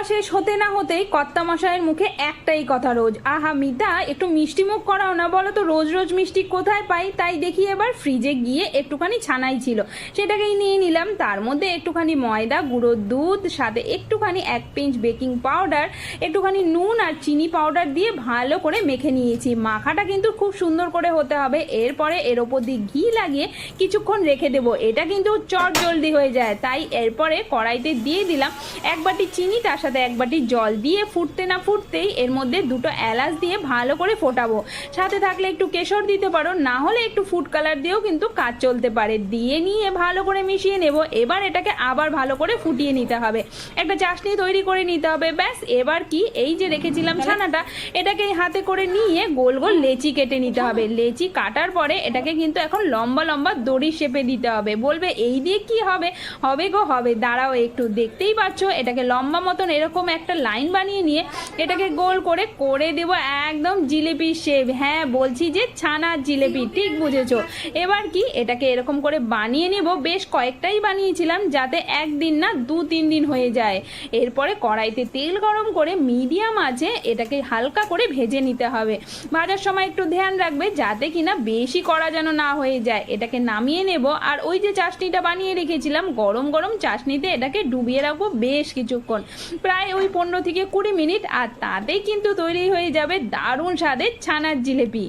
খাওয়া শেষ হতে না হতেই কর্তা মশাইয়ের মুখে একটাই কথা রোজ। আহা, মিতা, একটু মিষ্টি মুখ করাও না, বলো তো রোজ রোজ মিষ্টি কোথায় পাই? তাই দেখি এবার ফ্রিজে গিয়ে একটুখানি ছানাই ছিল। সেটাকেই নিয়ে নিলাম। তার মধ্যে একটুখানি ময়দা, গুঁড়ো দুধ, সাথে একটুখানি এক পিঞ্চ বেকিং পাউডার, একটুখানি নুন আর চিনি পাউডার দিয়ে ভালো করে মেখে নিয়েছি। মাখাটা কিন্তু খুব সুন্দর করে হতে হবে। এরপরে এর ওপর দিয়ে ঘি লাগিয়ে কিছুক্ষণ রেখে দেবো। এটা কিন্তু চট জলদি হয়ে যায়। তাই এরপরে কড়াইতে দিয়ে দিলাম এক বাটি চিনি, তার সাথে এক বাটি জল দিয়ে ফুটতে না ফুটতেই এর মধ্যে দুটো এলাচ দিয়ে ভালো করে ফোটাবো। সাথে থাকলে একটু কেশর দিতে পারো না হলে একটু ফুড কালার দিয়েও কিন্তু কাজ চলতে পারে। দিয়ে নিয়ে ভালো করে মিশিয়ে নেব। এবার এটাকে আবার ভালো করে ফুটিয়ে নিতে হবে। একটা চাশনি তৈরি করে নিতে হবে। ব্যাস এবার কি? এই যে রেখেছিলাম ছানাটা এটাকে হাতে করে নিয়ে গোল গোল লেচি কেটে নিতে হবে। লেচি কাটার পরে এটাকে কিন্তু এখন লম্বা লম্বা দড়ি শেপে দিতে হবে। বলবে এই দিয়ে কি হবে? হবে গো হবে। দাঁড়াও একটু। দেখতেই পাচ্ছ এটাকে লম্বা মতন এরকম একটা লাইন বানিয়ে নিয়ে এটাকে গোল করে করে দেবো একদম জিলিপির শেপ। হ্যাঁ বলছি যে ছানার জিলিপি, ঠিক বুঝেছ। এবার কি, এটাকে এরকম করে বানিয়ে নেব। বেশ কয়েকটাই বানিয়েছিলাম যাতে একদিন না দু তিন দিন হয়ে যায়। এরপরে কড়াইতে তেল গরম করে মিডিয়াম আছে এটাকে হালকা করে ভেজে নিতে হবে। ভাজার সময় একটু ধ্যান রাখবে যাতে কিনা বেশি কড়া যেন না হয়ে যায়। এটাকে নামিয়ে নেব। আর ওই যে চাশনিটা বানিয়ে রেখেছিলাম, গরম গরম চাশনিতে এটাকে ডুবিয়ে রাখব বেশ কিছুক্ষণ। প্রায় ওই পনেরো থেকে কুড়ি মিনিট আর তাতেই কিন্তু তৈরি হয়ে যাবে দারুণ স্বাদের ছানার জিলেপি।